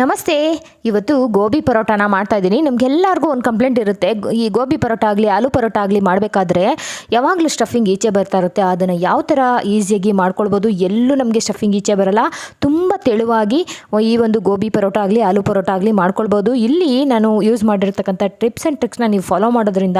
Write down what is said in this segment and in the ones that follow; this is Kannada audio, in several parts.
ನಮಸ್ತೆ. ಇವತ್ತು ಗೋಬಿ ಪರೋಟಾನ ಮಾಡ್ತಾ ಇದ್ದೀನಿ. ನಿಮ್ಗೆಲ್ಲರಿಗೂ ಒಂದು ಕಂಪ್ಲೇಂಟ್ ಇರುತ್ತೆ. ಈ ಗೋಬಿ ಪರೋಟ ಆಗಲಿ, ಆಲೂ ಪರೋಟ ಆಗಲಿ ಮಾಡಬೇಕಾದ್ರೆ ಯಾವಾಗಲೂ ಸ್ಟಫಿಂಗ್ ಈಚೆ ಬರ್ತಾ ಇರುತ್ತೆ. ಅದನ್ನು ಯಾವ ಥರ ಈಸಿಯಾಗಿ ಮಾಡ್ಕೊಳ್ಬೋದು ಎಲ್ಲೂ ನಮಗೆ ಸ್ಟಫಿಂಗ್ ಈಚೆ ಬರಲ್ಲ. ತುಂಬ ತೆಳುವಾಗಿ ಈ ಒಂದು ಗೋಬಿ ಪರೋಟ ಆಗಲಿ, ಆಲೂ ಪರೋಟ ಆಗಲಿ ಮಾಡ್ಕೊಳ್ಬೋದು. ಇಲ್ಲಿ ನಾನು ಯೂಸ್ ಮಾಡಿರ್ತಕ್ಕಂಥ ಟ್ರಿಪ್ಸ್ ಆ್ಯಂಡ್ ಟ್ರಿಕ್ಸ್ನ ನೀವು ಫಾಲೋ ಮಾಡೋದ್ರಿಂದ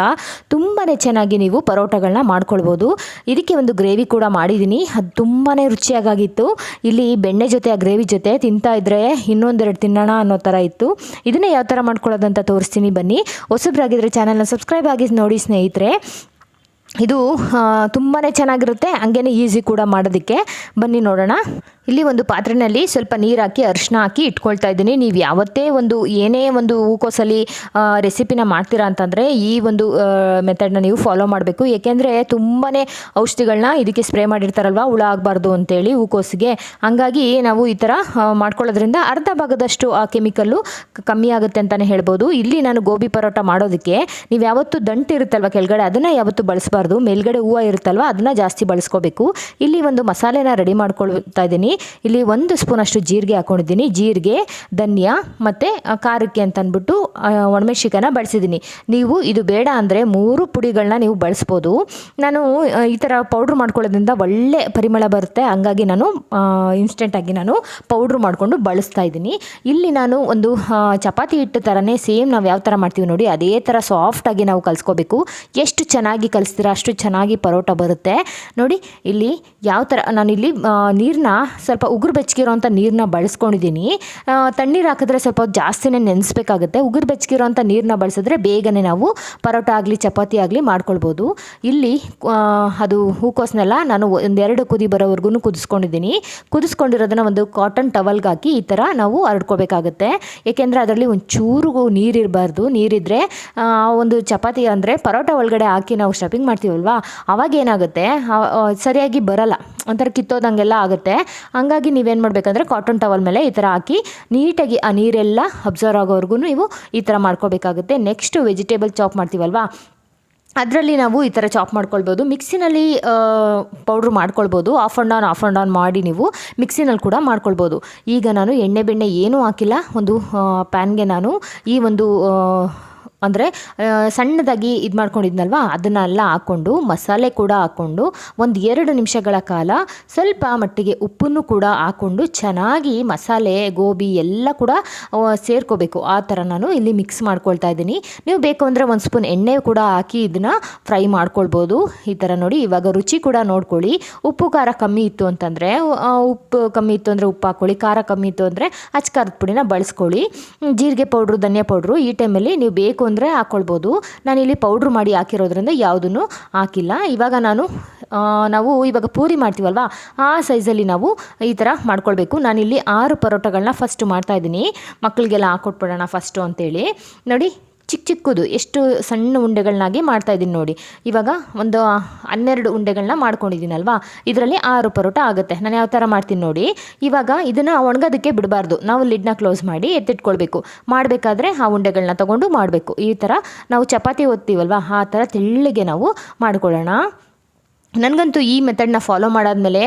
ತುಂಬಾ ಚೆನ್ನಾಗಿ ನೀವು ಪರೋಟಗಳನ್ನ ಮಾಡ್ಕೊಳ್ಬೋದು. ಇದಕ್ಕೆ ಒಂದು ಗ್ರೇವಿ ಕೂಡ ಮಾಡಿದ್ದೀನಿ. ಅದು ತುಂಬಾ ರುಚಿಯಾಗಿತ್ತು ಇಲ್ಲಿ ಬೆಣ್ಣೆ ಜೊತೆ, ಆ ಗ್ರೇವಿ ಜೊತೆ ತಿಂತಾ ಇದ್ರೆ ಇನ್ನೊಂದೆರಡು ತಿನ್ನೋಣ ಅನ್ನೋ ಥರ ಇತ್ತು. ಇದನ್ನೇ ಯಾವ ಥರ ಮಾಡ್ಕೊಳ್ಳೋದಂತ ತೋರಿಸ್ತೀನಿ ಬನ್ನಿ. ಹೊಸಬ್ರಾಗಿದ್ದರೆ ಚಾನಲ್ನ ಸಬ್ಸ್ಕ್ರೈಬ್ ಆಗಿ ನೋಡಿ ಸ್ನೇಹಿತರೆ. ಇದು ತುಂಬಾ ಚೆನ್ನಾಗಿರುತ್ತೆ. ಹಂಗೇನೆ ಈಸಿ ಕೂಡ ಮಾಡೋದಕ್ಕೆ. ಬನ್ನಿ ನೋಡೋಣ. ಇಲ್ಲಿ ಒಂದು ಪಾತ್ರೆಯಲ್ಲಿ ಸ್ವಲ್ಪ ನೀರು ಹಾಕಿ, ಅರಿಶಿನ ಹಾಕಿ ಇಟ್ಕೊಳ್ತಾ ಇದ್ದೀನಿ. ನೀವು ಯಾವತ್ತೇ ಒಂದು ಏನೇ ಒಂದು ಹೂಕೋಸಲ್ಲಿ ರೆಸಿಪಿನ ಮಾಡ್ತೀರಾ ಅಂತಂದರೆ ಈ ಒಂದು ಮೆಥಡ್ನ ನೀವು ಫಾಲೋ ಮಾಡಬೇಕು. ಏಕೆಂದರೆ ತುಂಬಾ ಔಷಧಿಗಳನ್ನ ಇದಕ್ಕೆ ಸ್ಪ್ರೇ ಮಾಡಿರ್ತಾರಲ್ವ, ಹುಳ ಆಗಬಾರ್ದು ಅಂತೇಳಿ ಹೂಕೋಸಿಗೆ. ಹಂಗಾಗಿ ನಾವು ಈ ಥರ ಮಾಡ್ಕೊಳ್ಳೋದ್ರಿಂದ ಅರ್ಧ ಭಾಗದಷ್ಟು ಆ ಕೆಮಿಕಲ್ಲು ಕಮ್ಮಿ ಆಗುತ್ತೆ ಅಂತಲೇ ಹೇಳ್ಬೋದು. ಇಲ್ಲಿ ನಾನು ಗೋಬಿ ಪರೋಟ ಮಾಡೋದಕ್ಕೆ ನೀವು ಯಾವತ್ತು ದಂಟು ಇರುತ್ತಲ್ವ ಕೆಳಗಡೆ, ಅದನ್ನು ಯಾವತ್ತು ಬಳಸಬಾರ್ದು. ಮೇಲ್ಗಡೆ ಹೂವು ಇರುತ್ತಲ್ವ, ಅದನ್ನು ಜಾಸ್ತಿ ಬಳಸ್ಕೋಬೇಕು. ಇಲ್ಲಿ ಒಂದು ಮಸಾಲೆನ ರೆಡಿ ಮಾಡ್ಕೊಳ್ತಾ ಇದ್ದೀನಿ. ಇಲ್ಲಿ ಒಂದು ಸ್ಪೂನ್ ಅಷ್ಟು ಜೀರಿಗೆ ಹಾಕೊಂಡಿದ್ದೀನಿ. ಜೀರಿಗೆ, ಧನಿಯಾ ಮತ್ತು ಖಾರಕ್ಕೆ ಅಂತ ಅಂದ್ಬಿಟ್ಟು ಬಳಸಿದ್ದೀನಿ. ನೀವು ಇದು ಬೇಡ ಅಂದರೆ ಮೂರು ಪುಡಿಗಳನ್ನ ನೀವು ಬಳಸ್ಬೋದು. ನಾನು ಈ ಥರ ಪೌಡ್ರ್ ಮಾಡ್ಕೊಳ್ಳೋದ್ರಿಂದ ಒಳ್ಳೆ ಪರಿಮಳ ಬರುತ್ತೆ. ಹಂಗಾಗಿ ನಾನು ಇನ್ಸ್ಟೆಂಟಾಗಿ ನಾನು ಪೌಡ್ರ್ ಮಾಡಿಕೊಂಡು ಬಳಸ್ತಾ ಇದ್ದೀನಿ. ಇಲ್ಲಿ ನಾನು ಒಂದು ಚಪಾತಿ ಹಿಟ್ಟು ಥರನೇ ಸೇಮ್ ನಾವು ಯಾವ ಥರ ಮಾಡ್ತೀವಿ ನೋಡಿ, ಅದೇ ಥರ ಸಾಫ್ಟಾಗಿ ನಾವು ಕಲಿಸ್ಕೋಬೇಕು. ಎಷ್ಟು ಚೆನ್ನಾಗಿ ಕಲಿಸ್ತೀರ ಅಷ್ಟು ಚೆನ್ನಾಗಿ ಪರೋಟ ಬರುತ್ತೆ. ನೋಡಿ, ಇಲ್ಲಿ ಯಾವ ಥರ ನಾನಿಲ್ಲಿ ನೀರನ್ನ ಸ್ವಲ್ಪ ಉಗುರು ಬೆಚ್ಚಗಿರೋಂಥ ನೀರನ್ನ ಬಳಸ್ಕೊಂಡಿದ್ದೀನಿ. ತಣ್ಣೀರು ಹಾಕಿದ್ರೆ ಸ್ವಲ್ಪ ಜಾಸ್ತಿನೇ ನೆನೆಸ್ಬೇಕಾಗುತ್ತೆ. ಉಗುರು ಬೆಚ್ಚಗಿರೋಂಥ ನೀರನ್ನ ಬಳಸಿದ್ರೆ ಬೇಗನೆ ನಾವು ಪರೋಟ ಆಗಲಿ, ಚಪಾತಿ ಆಗಲಿ ಮಾಡ್ಕೊಳ್ಬೋದು. ಇಲ್ಲಿ ಅದು ಹೂಕೋಸ್ನೆಲ್ಲ ನಾನು ಒಂದೆರಡು ಕುದಿ ಬರೋವರೆಗೂ ಕುದಿಸ್ಕೊಂಡಿದ್ದೀನಿ. ಕುದಿಸ್ಕೊಂಡಿರೋದನ್ನ ಒಂದು ಕಾಟನ್ ಟವಲ್ಗೆ ಹಾಕಿ ಈ ಥರ ನಾವು ಹರಡ್ಕೋಬೇಕಾಗುತ್ತೆ ಏಕೆಂದರೆ ಅದರಲ್ಲಿ ಒಂಚೂರು ನೀರಿರಬಾರ್ದು ನೀರಿದ್ದರೆ ಒಂದು ಚಪಾತಿ ಅಂದರೆ ಪರೋಟ ಒಳಗಡೆ ಹಾಕಿ ನಾವು ಸ್ಟಫಿಂಗ್ ಮಾಡ್ತೀವಲ್ವಾ? ಅವಾಗ ಏನಾಗುತ್ತೆ ಸರಿಯಾಗಿ ಬರಲ್ಲ. ಒಂಥರ ಕಿತ್ತೋದಂಗೆಲ್ಲ ಆಗುತ್ತೆ. ಹಂಗಾಗಿ ನೀವೇನು ಮಾಡಬೇಕಂದ್ರೆ ಕಾಟನ್ ಟವಲ್ ಮೇಲೆ ಈ ಥರ ಹಾಕಿ ನೀಟಾಗಿ ಆ ನೀರೆಲ್ಲ ಅಬ್ಸರ್ವ್ ಆಗೋವರೆಗೂ ನೀವು ಈ ಥರ ಮಾಡ್ಕೋಬೇಕಾಗುತ್ತೆ. ನೆಕ್ಸ್ಟು ವೆಜಿಟೇಬಲ್ ಚಾಪ್ ಮಾಡ್ತೀವಲ್ವಾ? ಅದರಲ್ಲಿ ನಾವು ಈ ಥರ ಚಾಪ್ ಮಾಡ್ಕೊಳ್ಬೋದು. ಮಿಕ್ಸಿನಲ್ಲಿ ಪೌಡ್ರ್ ಮಾಡ್ಕೊಳ್ಬೋದು. Off and on off and on ಮಾಡಿ ನೀವು ಮಿಕ್ಸಿನಲ್ಲಿ ಕೂಡ ಮಾಡ್ಕೊಳ್ಬೋದು. ಈಗ ನಾನು ಎಣ್ಣೆ, ಬೆಣ್ಣೆ ಏನೂ ಹಾಕಿಲ್ಲ. ಒಂದು ಪ್ಯಾನ್ಗೆ ನಾನು ಈ ಒಂದು ಅಂದರೆ ಸಣ್ಣದಾಗಿ ಇದು ಮಾಡ್ಕೊಂಡಿದ್ನಲ್ವ? ಅದನ್ನೆಲ್ಲ ಹಾಕ್ಕೊಂಡು, ಮಸಾಲೆ ಕೂಡ ಹಾಕ್ಕೊಂಡು, ಒಂದು ಎರಡು ನಿಮಿಷಗಳ ಕಾಲ ಸ್ವಲ್ಪ ಮಟ್ಟಿಗೆ ಉಪ್ಪನ್ನು ಕೂಡ ಹಾಕ್ಕೊಂಡು ಚೆನ್ನಾಗಿ ಮಸಾಲೆ, ಗೋಬಿ ಎಲ್ಲ ಕೂಡ ಸೇರ್ಕೋಬೇಕು. ಆ ಥರ ನಾನು ಇಲ್ಲಿ ಮಿಕ್ಸ್ ಮಾಡ್ಕೊಳ್ತಾ ಇದ್ದೀನಿ. ನೀವು ಬೇಕು ಅಂದರೆ ಒಂದು ಸ್ಪೂನ್ ಎಣ್ಣೆ ಕೂಡ ಹಾಕಿ ಇದನ್ನು ಫ್ರೈ ಮಾಡ್ಕೊಳ್ಬೋದು. ಈ ಥರ ನೋಡಿ, ಇವಾಗ ರುಚಿ ಕೂಡ ನೋಡ್ಕೊಳ್ಳಿ. ಉಪ್ಪು, ಖಾರ ಕಮ್ಮಿ ಇತ್ತು ಅಂತಂದರೆ ಉಪ್ಪು ಕಮ್ಮಿ ಇತ್ತು ಅಂದರೆ ಉಪ್ಪು ಹಾಕ್ಕೊಳ್ಳಿ, ಖಾರ ಕಮ್ಮಿ ಇತ್ತು ಅಂದರೆ ಅಚ್ಚ ಖಾರದ ಪುಡಿನ ಬಳಸ್ಕೊಳ್ಳಿ. ಜೀರಿಗೆ ಪೌಡ್ರು, ಧನಿಯಾ ಪೌಡ್ರು ಈ ಟೈಮಲ್ಲಿ ನೀವು ಬೇಕು ಅಂದರೆ ಹಾಕ್ಕೊಳ್ಬೋದು ನಾನಿಲ್ಲಿ ಪೌಡ್ರ್ ಮಾಡಿ ಹಾಕಿರೋದ್ರಿಂದ ಯಾವುದನ್ನು ಹಾಕಿಲ್ಲ. ಇವಾಗ ನಾನು ನಾವು ಇವಾಗ ಪೂರಿ ಮಾಡ್ತೀವಲ್ವಾ? ಆ ಸೈಜಲ್ಲಿ ನಾವು ಈ ಥರ ಮಾಡ್ಕೊಳ್ಬೇಕು. ನಾನಿಲ್ಲಿ ಆರು ಪರೋಟಗಳನ್ನ ಫಸ್ಟ್ ಮಾಡ್ತಾಯಿದ್ದೀನಿ ಮಕ್ಕಳಿಗೆಲ್ಲ ಹಾಕ್ಕೊಟ್ಬಿಡೋಣ ಫಸ್ಟು ಅಂತೇಳಿ. ನೋಡಿ ಚಿಕ್ಕ ಚಿಕ್ಕದು ಎಷ್ಟು ಸಣ್ಣ ಉಂಡೆಗಳನ್ನಾಗಿ ಮಾಡ್ತಾ ಇದ್ದೀನಿ ನೋಡಿ. ಇವಾಗ ಒಂದು ಹನ್ನೆರಡು ಉಂಡೆಗಳನ್ನ ಮಾಡ್ಕೊಂಡಿದ್ದೀನಲ್ವಾ? ಇದರಲ್ಲಿ ಆರು ಪರೋಟ ಆಗುತ್ತೆ. ನಾನು ಯಾವ ಥರ ಮಾಡ್ತೀನಿ ನೋಡಿ. ಇವಾಗ ಇದನ್ನು ಒಣಗೋದಕ್ಕೆ ಬಿಡಬಾರ್ದು. ನಾವು ಲಿಡ್ನ ಕ್ಲೋಸ್ ಮಾಡಿ ಎತ್ತಿಟ್ಕೊಳ್ಬೇಕು. ಮಾಡಬೇಕಾದ್ರೆ ಆ ಉಂಡೆಗಳನ್ನ ತಗೊಂಡು ಮಾಡಬೇಕು. ಈ ಥರ ನಾವು ಚಪಾತಿ ಓದ್ತೀವಲ್ವಾ ಆ ಥರ ತೆಳ್ಳಗೆ ನಾವು ಮಾಡ್ಕೊಳ್ಳೋಣ. ನನಗಂತೂ ಈ ಮೆಥಡ್ನ ಫಾಲೋ ಮಾಡಾದಮೇಲೆ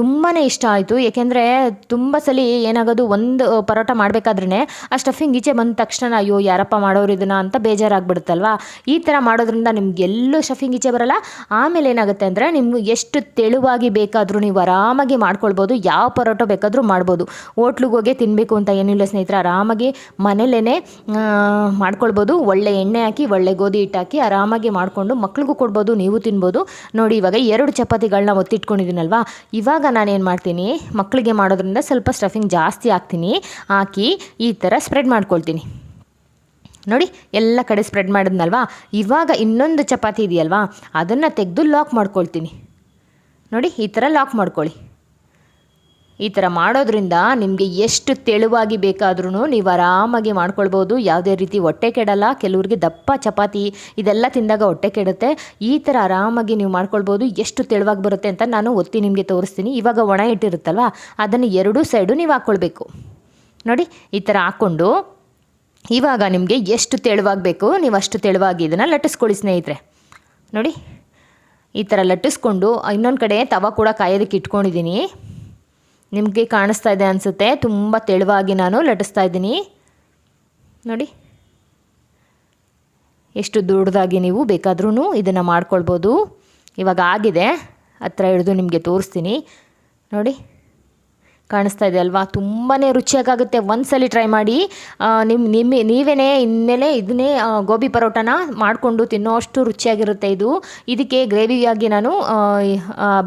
ತುಂಬಾ ಇಷ್ಟ ಆಯಿತು. ಏಕೆಂದರೆ ತುಂಬ ಸಲ ಏನಾಗೋದು ಒಂದು ಪರೋಟ ಮಾಡಬೇಕಾದ್ರೆ ಆ ಸ್ಟಫಿಂಗ್ ಈಚೆ ಬಂದ ತಕ್ಷಣ ಅಯ್ಯೋ, ಯಾರಪ್ಪ ಮಾಡೋರು ಇದನ್ನ ಅಂತ ಬೇಜಾರಾಗ್ಬಿಡುತ್ತಲ್ವಾ? ಈ ಥರ ಮಾಡೋದ್ರಿಂದ ನಿಮ್ಗೆ ಎಲ್ಲೂ ಸ್ಟಫಿಂಗ್ ಈಚೆ ಬರಲ್ಲ. ಆಮೇಲೆ ಏನಾಗುತ್ತೆ ಅಂದರೆ, ನಿಮ್ಗೆ ಎಷ್ಟು ತೆಳುವಾಗಿ ಬೇಕಾದರೂ ನೀವು ಆರಾಮಾಗಿ ಮಾಡ್ಕೊಳ್ಬೋದು. ಯಾವ ಪರೋಟ ಬೇಕಾದರೂ ಮಾಡ್ಬೋದು. ಹೋಟ್ಲಿಗೆ ಹೋಗಿ ತಿನ್ನಬೇಕು ಅಂತ ಏನಿಲ್ಲ ಸ್ನೇಹಿತರೆ, ಆರಾಮಾಗಿ ಮನೇಲೇ ಮಾಡ್ಕೊಳ್ಬೋದು. ಒಳ್ಳೆ ಎಣ್ಣೆ ಹಾಕಿ, ಒಳ್ಳೆ ಗೋಧಿ ಹಿಟ್ಟು ಹಾಕಿ ಆರಾಮಾಗಿ ಮಾಡಿಕೊಂಡು ಮಕ್ಳಿಗೂ ಕೊಡ್ಬೋದು, ನೀವು ತಿನ್ಬೋದು. ನೋಡಿ ಇವಾಗ ಎರಡು ಚಪಾತಿಗಳನ್ನ ಒತ್ತಿಟ್ಕೊಂಡಿದ್ದೀನಲ್ವಾ? ಇವಾಗ ನಾನೇನು ಮಾಡ್ತೀನಿ ಮಕ್ಕಳಿಗೆ ಮಾಡೋದ್ರಿಂದ ಸ್ವಲ್ಪ ಸ್ಟಫಿಂಗ್ ಜಾಸ್ತಿ ಹಾಕ್ತೀನಿ, ಹಾಕಿ ಈ ಥರ ಸ್ಪ್ರೆಡ್ ಮಾಡ್ಕೊಳ್ತೀನಿ. ನೋಡಿ, ಎಲ್ಲ ಕಡೆ ಸ್ಪ್ರೆಡ್ ಮಾಡಿದ್ನಲ್ವಾ? ಇವಾಗ ಇನ್ನೊಂದು ಚಪಾತಿ ಇದೆಯಲ್ವಾ? ಅದನ್ನು ತೆಗೆದು ಲಾಕ್ ಮಾಡ್ಕೊಳ್ತೀನಿ. ನೋಡಿ, ಈ ಥರ ಲಾಕ್ ಮಾಡ್ಕೊಳ್ಳಿ. ಈ ಥರ ಮಾಡೋದ್ರಿಂದ ನಿಮಗೆ ಎಷ್ಟು ತೆಳುವಾಗಿ ಬೇಕಾದ್ರೂ ನೀವು ಆರಾಮಾಗಿ ಮಾಡ್ಕೊಳ್ಬೋದು. ಯಾವುದೇ ರೀತಿ ಹೊಟ್ಟೆ ಕೆಡಲ್ಲ, ಕೆಲವ್ರಿಗೆ ದಪ್ಪ ಚಪಾತಿ ಇದೆಲ್ಲ ತಿಂದಾಗ ಹೊಟ್ಟೆ ಕೆಡುತ್ತೆ. ಈ ಥರ ಆರಾಮಾಗಿ ನೀವು ಮಾಡ್ಕೊಳ್ಬೋದು. ಎಷ್ಟು ತೆಳುವಾಗಿ ಬರುತ್ತೆ ಅಂತ ನಾನು ಒತ್ತಿ ನಿಮಗೆ ತೋರಿಸ್ತೀನಿ. ಇವಾಗ ಒಣ ಇಟ್ಟಿರುತ್ತಲ್ವ ಅದನ್ನು ಎರಡೂ ಸೈಡು ನೀವು ಹಾಕ್ಕೊಳ್ಬೇಕು ನೋಡಿ, ಈ ಥರ ಹಾಕ್ಕೊಂಡು ಇವಾಗ ನಿಮಗೆ ಎಷ್ಟು ತೆಳುವಾಗಬೇಕು ನೀವು ಅಷ್ಟು ತೆಳುವಾಗಿ ಇದನ್ನು ಲಟ್ಟಿಸ್ಕೊಳ್ಳಿ ಸ್ನೇಹಿತರೆ. ನೋಡಿ, ಈ ಥರ ಲಟ್ಟಿಸ್ಕೊಂಡು ಇನ್ನೊಂದು ಕಡೆ ತವ ಕೂಡ ಕಾಯೋದಕ್ಕೆ ಇಟ್ಕೊಂಡಿದ್ದೀನಿ. ನಿಮಗೆ ಕಾಣಿಸ್ತಾ ಇದೆ ಅನಿಸುತ್ತೆ. ತುಂಬ ತೆಳುವಾಗಿ ನಾನು ಲಟಿಸ್ತಾ ಇದ್ದೀನಿ. ನೋಡಿ. ಎಷ್ಟು ದೊಡ್ಡದಾಗಿ ನೀವು ಬೇಕಾದ್ರೂ ಇದನ್ನು ಮಾಡ್ಕೊಳ್ಬೋದು. ಇವಾಗ ಆಗಿದೆ. ಹತ್ರ ಹಿಡಿದು ನಿಮಗೆ ತೋರಿಸ್ತೀನಿ. ನೋಡಿ. ಕಾಣಿಸ್ತಾ ಇದೆ ಅಲ್ವಾ? ತುಂಬಾ ರುಚಿಯಾಗುತ್ತೆ ಒಂದ್ಸಲಿ ಟ್ರೈ ಮಾಡಿ. ನಿಮ್ಮ ನಿಮ್ಮ ನೀವೇ ಇನ್ಮೇಲೆ ಇದನ್ನೇ ಗೋಬಿ ಪರೋಟನ ಮಾಡಿಕೊಂಡು ತಿನ್ನೋ ಅಷ್ಟು ರುಚಿಯಾಗಿರುತ್ತೆ ಇದು. ಇದಕ್ಕೆ ಗ್ರೇವಿಯಾಗಿ ನಾನು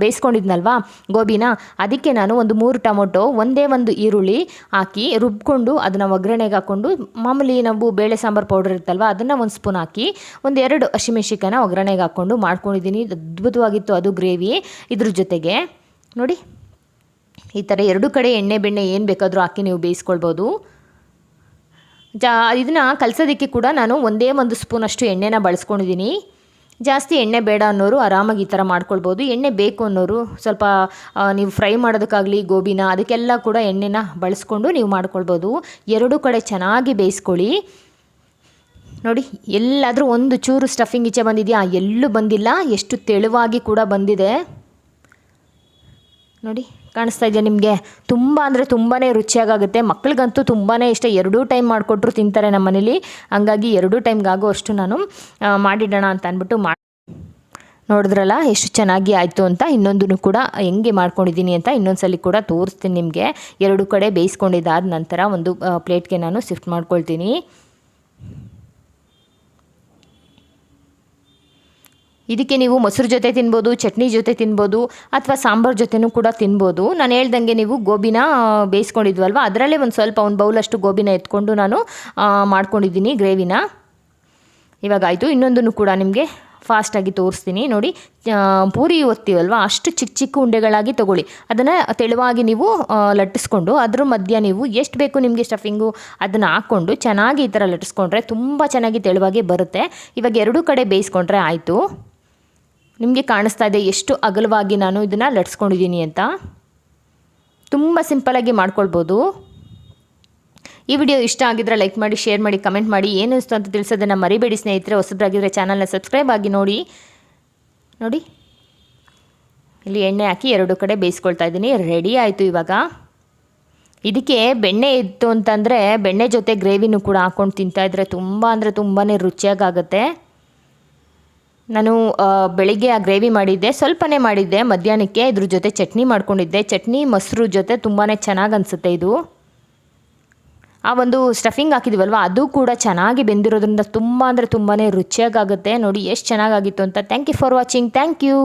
ಬೇಯಿಸ್ಕೊಂಡಿದ್ನಲ್ವಾ ಗೋಬಿನ. ಅದಕ್ಕೆ ನಾನು ಒಂದು ಮೂರು ಟೊಮೊಟೊ, ಒಂದೇ ಒಂದು ಈರುಳ್ಳಿ ಹಾಕಿ ರುಬ್ಕೊಂಡು ಅದನ್ನು ಒಗ್ಗರಣೆಗೆ ಹಾಕ್ಕೊಂಡು, ಮಾಮೂಲಿ ನಾವು ಬೇಳೆ ಸಾಂಬಾರು ಪೌಡರ್ ಇರುತ್ತಲ್ವ, ಅದನ್ನು ಒಂದು ಸ್ಪೂನ್ ಹಾಕಿ ಒಂದು ಎರಡು ಹಸಿಮೆಣ್ಸಿಕಾಯನ್ನ ಒಗ್ಗರಣೆಗೆ ಹಾಕ್ಕೊಂಡು ಮಾಡ್ಕೊಂಡಿದ್ದೀನಿ. ಅದ್ಭುತವಾಗಿತ್ತು ಅದು ಗ್ರೇವಿ ಇದ್ರ ಜೊತೆಗೆ. ನೋಡಿ. ಈ ಥರ ಎರಡು ಕಡೆ ಎಣ್ಣೆ ಬೆಣ್ಣೆ ಏನು ಬೇಕಾದರೂ ಹಾಕಿ ನೀವು ಬೇಯಿಸ್ಕೊಳ್ಬೋದು. ಜಾ, ಇದನ್ನು ಕಲಸೋದಕ್ಕೆ ಕೂಡ ನಾನು ಒಂದೇ ಒಂದು ಸ್ಪೂನಷ್ಟು ಎಣ್ಣೆನ ಬಳಸ್ಕೊಂಡಿದ್ದೀನಿ. ಜಾಸ್ತಿ ಎಣ್ಣೆ ಬೇಡ ಅನ್ನೋರು ಆರಾಮಾಗಿ ಈ ಥರ ಮಾಡ್ಕೊಳ್ಬೋದು. ಎಣ್ಣೆ ಬೇಕು ಅನ್ನೋರು ಸ್ವಲ್ಪ ನೀವು ಫ್ರೈ ಮಾಡೋದಕ್ಕಾಗಲಿ ಗೋಬಿನ ಅದಕ್ಕೆಲ್ಲ ಕೂಡ ಎಣ್ಣೆನ ಬಳಸ್ಕೊಂಡು ನೀವು ಮಾಡ್ಕೊಳ್ಬೋದು. ಎರಡೂ ಕಡೆ ಚೆನ್ನಾಗಿ ಬೇಯಿಸ್ಕೊಳ್ಳಿ. ನೋಡಿ, ಎಲ್ಲಾದರೂ ಒಂದು ಚೂರು ಸ್ಟಫಿಂಗ್ ಈಚೆ ಬಂದಿದೆಯಾ? ಎಲ್ಲೂ ಬಂದಿಲ್ಲ. ಎಷ್ಟು ತೆಳುವಾಗಿ ಕೂಡ ಬಂದಿದೆ. ನೋಡಿ, ಕಾಣಿಸ್ತಾ ಇದೆಯಾ ನಿಮಗೆ? ತುಂಬ ಅಂದರೆ ತುಂಬಾ ರುಚಿಯಾಗುತ್ತೆ ಮಕ್ಳಿಗಂತೂ ತುಂಬಾ ಇಷ್ಟ. ಎರಡೂ ಟೈಮ್ ಮಾಡಿಕೊಟ್ರು ತಿಂತಾರೆ ನಮ್ಮ ಮನೇಲಿ. ಹಂಗಾಗಿ ಎರಡೂ ಟೈಮ್ಗಾಗೋ ಅಷ್ಟು ನಾನು ಮಾಡಿಡೋಣ ಅಂತ ಅಂದ್ಬಿಟ್ಟು ಮಾಡಿ ನೋಡಿದ್ರಲ್ಲ, ಎಷ್ಟು ಚೆನ್ನಾಗಿ ಆಯಿತು ಅಂತ. ಇನ್ನೊಂದನ್ನು ಕೂಡ ಹೆಂಗೆ ಮಾಡ್ಕೊಂಡಿದ್ದೀನಿ ಅಂತ ಇನ್ನೊಂದ್ಸಲಿ ಕೂಡ ತೋರಿಸ್ತೀನಿ ನಿಮಗೆ. ಎರಡು ಕಡೆ ಬೇಯಿಸ್ಕೊಂಡಿದ್ದಾದ ನಂತರ ಒಂದು ಪ್ಲೇಟ್ಗೆ ನಾನು ಶಿಫ್ಟ್ ಮಾಡ್ಕೊಳ್ತೀನಿ. ಇದಕ್ಕೆ ನೀವು ಮೊಸರು ಜೊತೆ ತಿನ್ಬೋದು, ಚಟ್ನಿ ಜೊತೆ ತಿನ್ಬೋದು ಅಥವಾ ಸಾಂಬಾರು ಜೊತೆನೂ ಕೂಡ ತಿನ್ಬೋದು. ನಾನು ಹೇಳ್ದಂಗೆ ನೀವು ಗೋಬಿನ ಬೇಯಿಸ್ಕೊಂಡಿದ್ವಲ್ವ? ಅದರಲ್ಲೇ ಒಂದು ಸ್ವಲ್ಪ ಒಂದು ಬೌಲಷ್ಟು ಗೋಬಿನ ಎತ್ಕೊಂಡು ನಾನು ಮಾಡ್ಕೊಂಡಿದ್ದೀನಿ ಗ್ರೇವಿನ. ಇವಾಗ ಆಯಿತು, ಇನ್ನೊಂದನ್ನು ಕೂಡ ನಿಮಗೆ ಫಾಸ್ಟಾಗಿ ತೋರಿಸ್ತೀನಿ. ನೋಡಿ ಪೂರಿ ಒತ್ತೀವಲ್ವ? ಅಷ್ಟು ಚಿಕ್ಕ ಚಿಕ್ಕ ಉಂಡೆಗಳಾಗಿ ತಗೊಳ್ಳಿ. ಅದನ್ನು ತೆಳುವಾಗಿ ನೀವು ಲಟ್ಟಿಸ್ಕೊಂಡು ಅದ್ರ ಮಧ್ಯ ನೀವು ಎಷ್ಟು ಬೇಕು ನಿಮಗೆ ಸ್ಟಫಿಂಗು ಅದನ್ನು ಹಾಕ್ಕೊಂಡು ಚೆನ್ನಾಗಿ ಈ ಥರ ಲಟ್ಟಿಸ್ಕೊಂಡ್ರೆ ತುಂಬ ಚೆನ್ನಾಗಿ ತೆಳುವಾಗಿ ಬರುತ್ತೆ. ಇವಾಗ ಎರಡೂ ಕಡೆ ಬೇಯಿಸ್ಕೊಂಡ್ರೆ ಆಯಿತು. ನಿಮಗೆ ಕಾಣಿಸ್ತಾ ಇದೆ ಎಷ್ಟು ಅಗಲವಾಗಿ ನಾನು ಇದನ್ನು ಲಟ್ಸ್ಕೊಂಡಿದ್ದೀನಿ ಅಂತ? ತುಂಬ ಸಿಂಪಲಾಗಿ ಮಾಡ್ಕೊಳ್ಬೋದು. ಈ ವಿಡಿಯೋ ಇಷ್ಟ ಆಗಿದ್ರೆ ಲೈಕ್ ಮಾಡಿ ಶೇರ್ ಮಾಡಿ ಕಮೆಂಟ್ ಮಾಡಿ. ಏನು ಇಷ್ಟು ಅಂತ ತಿಳಿಸೋದನ್ನು ಮರಿಬೇಡಿ ಸ್ನೇಹಿತರೆ. ಹೊಸದಾಗಿದ್ದರೆ ಚಾನಲ್ನ ಸಬ್ಸ್ಕ್ರೈಬ್ ಆಗಿ ನೋಡಿ. ನೋಡಿ. ಇಲ್ಲಿ ಎಣ್ಣೆ ಹಾಕಿ ಎರಡು ಕಡೆ ಬೇಯಿಸ್ಕೊಳ್ತಾ ಇದ್ದೀನಿ. ರೆಡಿ ಆಯಿತು ಇವಾಗ. ಇದಕ್ಕೆ ಬೆಣ್ಣೆ ಇತ್ತು ಅಂತಂದರೆ ಬೆಣ್ಣೆ ಜೊತೆ ಗ್ರೇವಿನೂ ಕೂಡ ಹಾಕ್ಕೊಂಡು ತಿಂತಾಯಿದ್ರೆ ತುಂಬ ಅಂದರೆ ತುಂಬಾ ರುಚಿಯಾಗುತ್ತೆ ನಾನು ಬೆಳಿಗ್ಗೆ ಆ ಗ್ರೇವಿ ಮಾಡಿದ್ದೆ, ಸ್ವಲ್ಪನೇ ಮಾಡಿದ್ದೆ, ಮಧ್ಯಾಹ್ನಕ್ಕೆ ಇದ್ರ ಜೊತೆ ಚಟ್ನಿ ಮಾಡ್ಕೊಂಡಿದ್ದೆ. ಚಟ್ನಿ, ಮೊಸರು ಜೊತೆ ತುಂಬಾ ಚೆನ್ನಾಗಿ ಅನಿಸುತ್ತೆ ಇದು. ಆ ಒಂದು ಸ್ಟಫಿಂಗ್ ಹಾಕಿದ್ವಲ್ವ, ಅದು ಕೂಡ ಚೆನ್ನಾಗಿ ಬೆಂದಿರೋದ್ರಿಂದ ತುಂಬ ಅಂದರೆ ತುಂಬಾ ರುಚಿಯಾಗುತ್ತೆ ನೋಡಿ, ಎಷ್ಟು ಚೆನ್ನಾಗಾಗಿತ್ತು ಅಂತ. Thank you for watching thank you